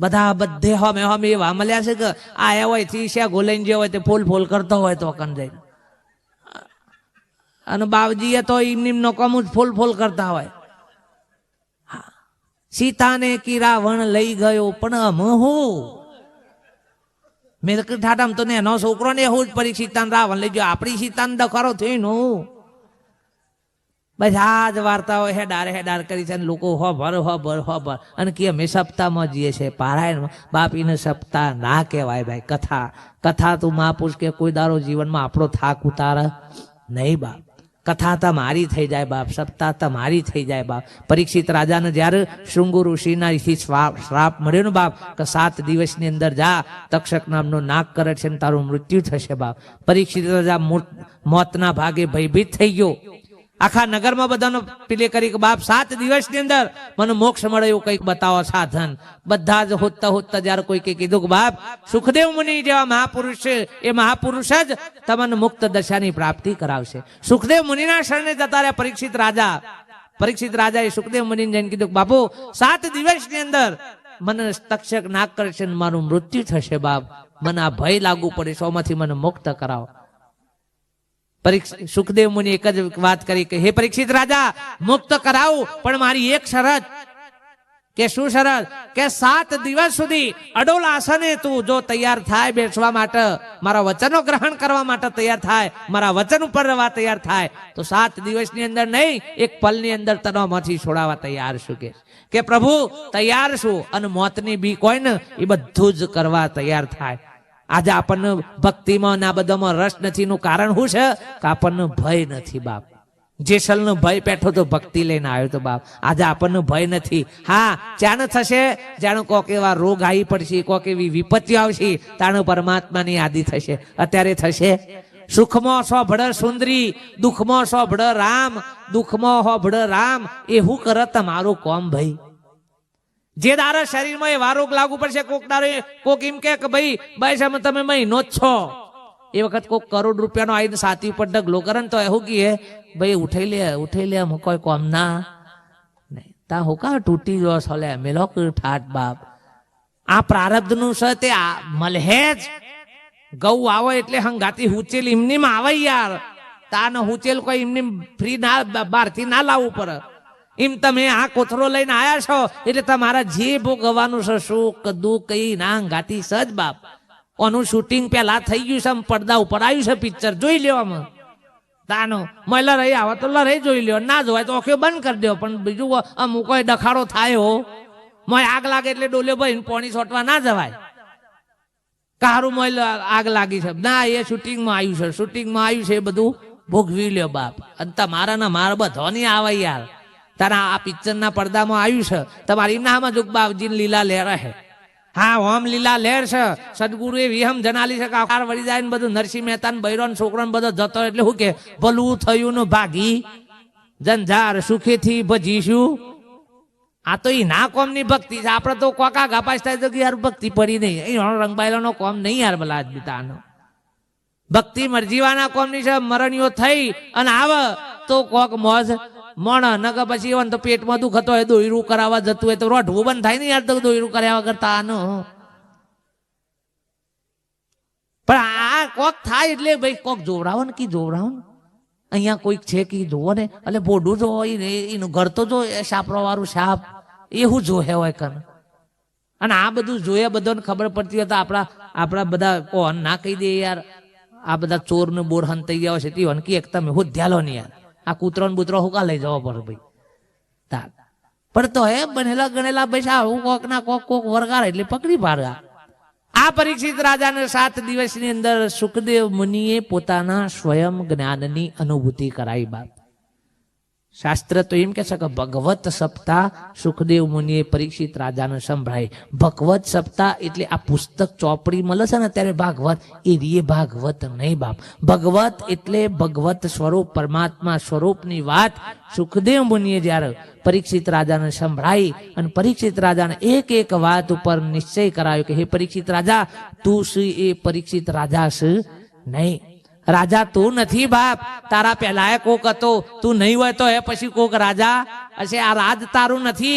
બધા બધે હમે હમે એવા મળ્યા છે કે આયા હોયથી શ્યા જે હોય તે ફૂલ ફૂલ કરતો હોય તો કન જઈને અને બાવજીએ તો એમની નોકમ જ ફૂલ ફૂલ કરતા હોય. હા. સીતાને કિરાવણ લઈ ગયો, પણ હું? મેં ઠાઠામ તો ને એનો છોકરો ને એવું જ પડી સીતાને રાવણ લઈ ગયો. આપણી સીતાને દખારો થયો નું આ જ વાર્તાઓ હેડારે હેડાર કરી છે અને લોકો હો ભર હો ભર હો ભર અને કે અમે સપ્તાહમાં જઈએ છે પારાયણમાં બાપીને સપ્તાહ ના કહેવાય ભાઈ. કથા. કથા તું મહાપુરુષ કે કોઈ દારો જીવનમાં આપણો થાક ઉતાર? નહીં બાપ. કથા તમારી થઈ જાય બાપ. સપ્તાહ તમારી થઈ જાય બાપ. પરીક્ષિત રાજાને જ્યારે શૃંગુ ઋષિના શ્રાપ મળ્યો ને બાપ, કે સાત દિવસની અંદર જા, તક્ષક નામનો નાક કરે છે ને તારું મૃત્યુ થશે બાપ. પરીક્ષિત રાજા મોતના ભાગે ભયભીત થઈ ગયો. આખા નગરમાં બધાનો પીલે કરી કે, બાપ, સાત દિવસની અંદર મને મોક્ષ મળે એવું કંઈક બતાવો સાધન. બધા જ હોતતા હોતતા જયારે કોઈ કઈ કીધું કે, બાપ, સુખદેવ મુનિ જેવા મહાપુરુષ છે, એ મહાપુરુષ જ તમને મુક્ત દશાની પ્રાપ્તિ કરાવશે. સુખદેવ મુનિના શરણે જતા રહ્યા પરીક્ષિત રાજા. પરીક્ષિત રાજાએ સુખદેવ મુનિને જઈને કીધું બાપુ, સાત દિવસની અંદર મને તક્ષક નાગ કરશે મારું મૃત્યુ થશે, બાપ. મને આ ભય લાગુ પડે છે મને મુક્ત કરાવો. સુખદેવ મુનિ એક જ વાત કરી કે, હે પરીક્ષિત રાજા, મુક્ત કરાવું, પણ મારી એક શરત કે શું શરત? કે સાત દિવસ સુધી અડોલ આસને તું જો તૈયાર થાય બેસવા માટે, મારા વચનો ગ્રહણ કરવા માટે તૈયાર થાય, મારા વચન ઉપર રહેવા તૈયાર થાય, તો સાત દિવસની અંદર નહીં, એક પલની અંદર તનાવમાંથી છોડાવવા તૈયાર છું કે. કે પ્રભુ, તૈયાર છું અને મોતની બી કોઈ ને એ બધું જ કરવા તૈયાર થાય. આજે આપણને ભક્તિમાં આ બધામાં રસ નથી નું કારણ શું છે? કે આપણને ભય નથી બાપ. જેસલનો ભય પેઠો તો ભક્તિ લઈને આવ્યો તો બાપ. આજે આપણને ભય નથી. હા, ચાણ થશે? જાણે કોક એવા રોગ આવી પડશે, કોક એવી વિપત્તિ આવશે, તાણે પરમાત્માની યાદી થશે. અત્યારે થશે? સુખમાં સોભળ સુંદરી, દુઃખમાં સોભળ રામ, દુઃખમાં હોભળ રામ એ હું કરે તમારું કોમ ભાઈ. જે દારા શરીરમાં એ રોગ લાગુ પડશે, કોક દારે કોક એમ કે ભાઈ બસ તમે મહિનો જ છો. એ વખત કોક કરોડ રૂપિયાનો આવીને સાતી ઉપર ઢગલો કરે ને તો એવું કીએ ભાઈ, ઉઠાઈ લે ઉઠાઈ લે, હું કોઈ કોમ ના. નહીં, તા હું કા તૂટી ગયો છો લે મેલો ઠાટ બાપ. આ પ્રારબ્ધનું છે તે આ મલહે જ ગૌ આવે એટલે હંગાતી હુચેલ એમની આવે યાર. તાન હુચેલ કોઈ એમની ફ્રી ના બહારથી ના લાવવું પડે. એમ તમે આ કોથરો લઈને આવ્યા છો, એટલે તમારા જે ભોગવવાનું છે સુખ દુઃખ કઈ ના ગાતી સજ બાપ. ઓનું શૂટિંગ પેલા થઈ ગયું છે પડદા ઉપર આવ્યું છે પિક્ચર જોઈ લેવામાં તાનો મહિલા રહી આવે તો લડાઈ જોઈ લ્યો, ના જોવાય તો ઓખ્યો બંધ કરી દો પણ બીજું અમુક કોઈ ડખાડો થાય હો. મય આગ લાગે એટલે ડોલે ભાઈ પોણી છોટવા ના જવાય. કારું મય આગ લાગી છે. ના, એ શૂટિંગમાં આવ્યું છે શૂટિંગમાં આવ્યું છે એ બધું ભોગવી લ્યો બાપ. અને તમારા ના મારા નહીં આવે યાર. તારા આ પિક્ચરના પડદામાં આવ્યું છે. તમારી નામાં જુગબાજી લીલા લહેર હે. હા હોમ લીલા લહેર છે. સદગુરુ એ વિહમ જનાલી છે કે આકાર વળી જાય ને બધું નરસિંહ મહેતા ને બૈરો છોકરો ને બધો જતો એટલે શું કે, ભલું થયું ને ભાગી. જંજાર સુખેથી ભજીશું. આ તો એ ના કોમની ભક્તિ છે. આપડે તો કોકા ગાપાસ થાય તો યાર ભક્તિ પડી નહીં. એ રંગબાયલો નો કોમ નહીં યાર ભલા બીતાનો. ભક્તિ મરજીવાના કોમની છે. મરણીઓ થઈ અને આવે તો કોક મોજ મણ નગર પછી એવા તો પેટમાં દુખતો હોય દોયરું કરાવવા જતું હોય તો રોઢવું બંધ થાય ને યાર તો દોયરું કરાવવા કરતા આનો. પણ આ કોક થાય એટલે ભાઈ કોક જોવડાવો ને કી જોવડાવો અહીંયા કોઈક છે કે જોવો ને, એટલે બોડું જો એનું ઘર તો જો એ સાપરો વાળું સાપ, એવું જોહે હોય કન અને આ બધું જોયા બધાને ખબર પડતી હોય તો આપણા આપણા બધા કોણ ના કહી દે યાર. આ બધા ચોર ને બોર હંતાઈ ગયા હોય છે તે હનકી એક તમે હું ધ્યાલો ને યાર. આ કૂતરો ને બુતરો હું લઈ જવો પડે ભાઈ. તાર પણ તો હે, બનેલા ગણેલા પૈસા હું કોક ના કોક કોક વરગાર એટલે પકડી પાડવા આ પરીક્ષિત રાજાને સાત દિવસની અંદર સુખદેવ મુનિએ પોતાના સ્વયં જ્ઞાનની અનુભૂતિ કરાવી બાપ. શાસ્ત્ર તો એમ કે છે કે ભગવત સપ્તાહ સુખદેવ મુનિએ પરીક્ષિત રાજાને સંભળાય. ભગવત સપ્તાહ એટલે આ પુસ્તક ચોપડી મળે છે ને ત્યારે ભાગવત, એ રીએ ભાગવત નહીં બાપ. ભગવત એટલે ભગવત સ્વરૂપ, પરમાત્મા સ્વરૂપની વાત સુખદેવ મુનિએ જ્યારે પરીક્ષિત રાજાને સંભળાઈ અને પરીક્ષિત રાજાને એક એક વાત ઉપર નિશ્ચય કરાયો કે, હે પરીક્ષિત રાજા, તું શું એ પરીક્ષિત રાજા છે નહીં. રાજા, તું નથી બાપ, તારા પહેલા કોક હતો, તું નહીં હોય તો એ પછી કોક રાજા. હશે આ રાજ તારું નથી.